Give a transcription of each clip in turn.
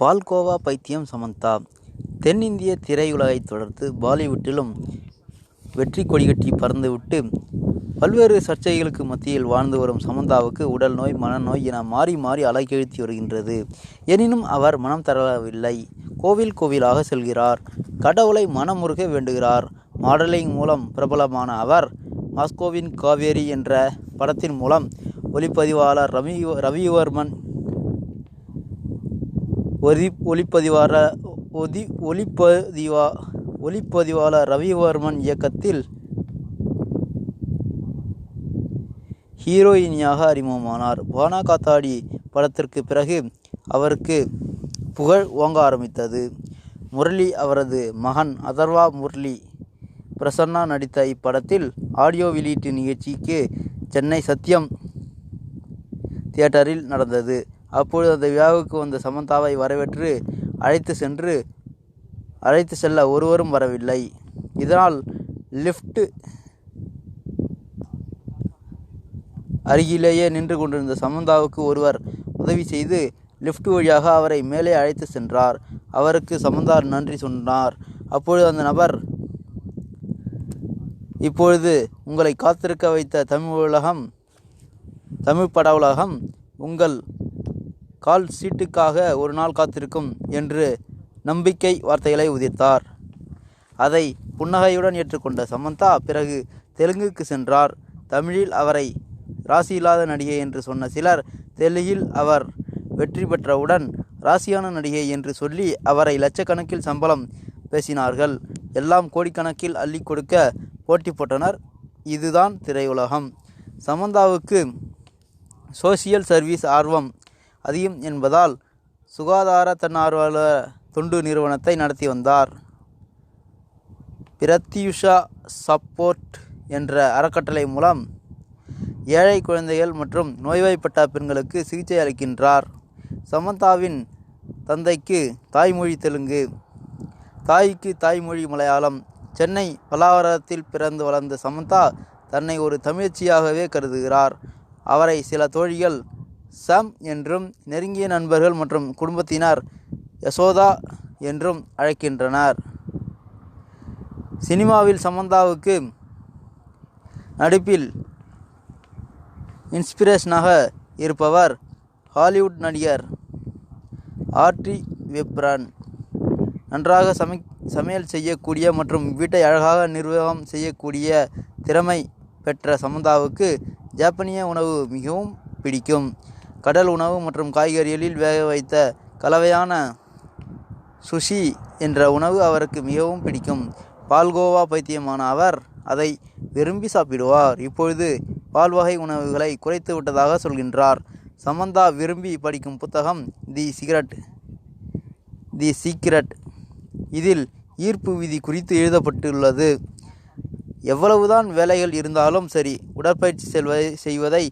பால்கோவா பைத்தியம் சமந்தா. தென்னிந்திய திரையுலகைத் தொடர்ந்து பாலிவுட்டிலும் வெற்றி கொடிகட்டி பறந்துவிட்டு பல்வேறு சர்ச்சைகளுக்கு மத்தியில் வாழ்ந்து வரும் சமந்தாவுக்கு உடல் நோய் மனநோய் என மாறி மாறி அலைக்கெழுத்தி வருகின்றது. எனினும் அவர் மனம் தரவில்லை கோவில் கோவிலாக செல்கிறார். கடவுளை மனமுருக வேண்டுகிறார். மாடலிங் மூலம் பிரபலமான அவர் மாஸ்கோவின் காவேரி என்ற படத்தின் மூலம் ஒளிப்பதிவாளர் ரவி ரவிவர்மன் ஒதி ஒளிப்பதிவார ஒதி ஒளிப்பதிவா ஒளிப்பதிவாளர் ரவிவர்மன் இயக்கத்தில் ஹீரோயினியாக அறிமுகமானார். பானா காத்தாடி படத்திற்கு பிறகு அவருக்கு புகழ் ஓங்க ஆரம்பித்தது. முரளி அவரது மகன் அதர்வா முரளி பிரசன்னா நடித்த இப்படத்தில் ஆடியோ வெளியீட்டு நிகழ்ச்சிக்கு சென்னை சத்யம் தியேட்டரில் நடந்தது. அப்பொழுது அந்த விழாவுக்கு வந்த சமந்தாவை வரவேற்று அழைத்து சென்று அழைத்து செல்ல ஒருவரும் வரவில்லை. இதனால் லிஃப்ட் அருகிலேயே நின்று கொண்டிருந்த சமந்தாவுக்கு ஒருவர் உதவி செய்து லிஃப்ட் வழியாக அவரை மேலே அழைத்து சென்றார். அவருக்கு சமந்தா நன்றி சொன்னார். அப்பொழுது அந்த நபர் இப்பொழுது உங்களை காத்திருக்க வைத்த தமிழ் உலகம் தமிழ் பட உலகம் உங்கள் கால் சீட்டுக்காக ஒரு நாள் காத்திருக்கும் என்று நம்பிக்கை வார்த்தைகளை உதிர்த்தார். அதை புன்னகையுடன் ஏற்றுக்கொண்ட சமந்தா பிறகு தெலுங்குக்கு சென்றார். தமிழில் அவரை ராசி இல்லாத நடிகை என்று சொன்ன சிலர் தெலுங்கில் அவர் வெற்றி பெற்றவுடன் ராசியான நடிகை என்று சொல்லி அவரை லட்சக்கணக்கில் சம்பளம் பேசினார்கள். எல்லாம் கோடிக்கணக்கில் அள்ளி கொடுக்க போட்டி போட்டனர். இதுதான் திரையுலகம். சமந்தாவுக்கு சோசியல் சர்வீஸ் ஆர்வம் அதிகம் என்பதால் சுகாதார தன்னார்வல தொண்டு நிறுவனத்தை நடத்தி வந்தார். பிரத்யுஷா சப்போர்ட் என்ற அறக்கட்டளை மூலம் ஏழை குழந்தைகள் மற்றும் நோய்வாய்ப்பட்ட பெண்களுக்கு சிகிச்சை அளிக்கின்றார். சமந்தாவின் தந்தைக்கு தாய்மொழி தெலுங்கு. தாய்க்கு தாய்மொழி மலையாளம். சென்னை பலாவரத்தில் பிறந்து வளர்ந்த சமந்தா தன்னை ஒரு தமிழ்ச்சியாகவே கருதுகிறார். அவரை சில தோழிகள் சம் என்றும் நெருங்கிய நண்பர்கள் மற்றும் குடும்பத்தினர் யசோதா என்றும் அழைக்கின்றனர். சினிமாவில் சமந்தாவுக்கு நடிப்பில் இன்ஸ்பிரேஷனாக இருப்பவர் ஹாலிவுட் நடிகர் ஆர்டி வெப்ரான். நன்றாக சமை சமையல் செய்யக்கூடிய மற்றும் வீட்டை அழகாக நிர்வாகம் செய்யக்கூடிய திறமை பெற்ற சமந்தாவுக்கு ஜப்பானிய உணவு மிகவும் பிடிக்கும். கடல் உணவு மற்றும் காய்கறிகளில் வேக வைத்த கலவையான சுஷி என்ற உணவு அவருக்கு மிகவும் பிடிக்கும். பால்கோவா பைத்தியமான அவர் அதை விரும்பி சாப்பிடுவார். இப்பொழுது பால் வகை உணவுகளை குறைத்து விட்டதாக சொல்கின்றார். சமந்தா விரும்பி படிக்கும் புத்தகம் தி சிகரெட் தி சீக்ரெட். இதில் ஈர்ப்பு விதி குறித்து எழுதப்பட்டுள்ளது. எவ்வளவுதான் வேலைகள் இருந்தாலும் சரி உடற்பயிற்சி செல்வதை செய்வதை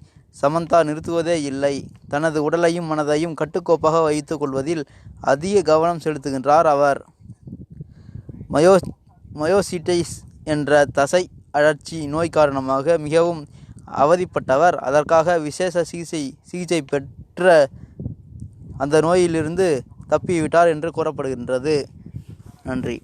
சமந்தா நிறுத்துவதே இல்லை. தனது உடலையும் மனதையும் கட்டுக்கோப்பாக வைத்து கொள்வதில் அதிக கவனம் செலுத்துகின்றார் அவர். மயோ மயோசிட்டைஸ் என்ற தசை அழற்சி நோய் காரணமாக மிகவும் அவதிப்பட்டவர். அதற்காக விசேஷ சிகிச்சை சிகிச்சை பெற்ற அந்த நோயிலிருந்து தப்பிவிட்டார் என்று கூறப்படுகின்றது. நன்றி.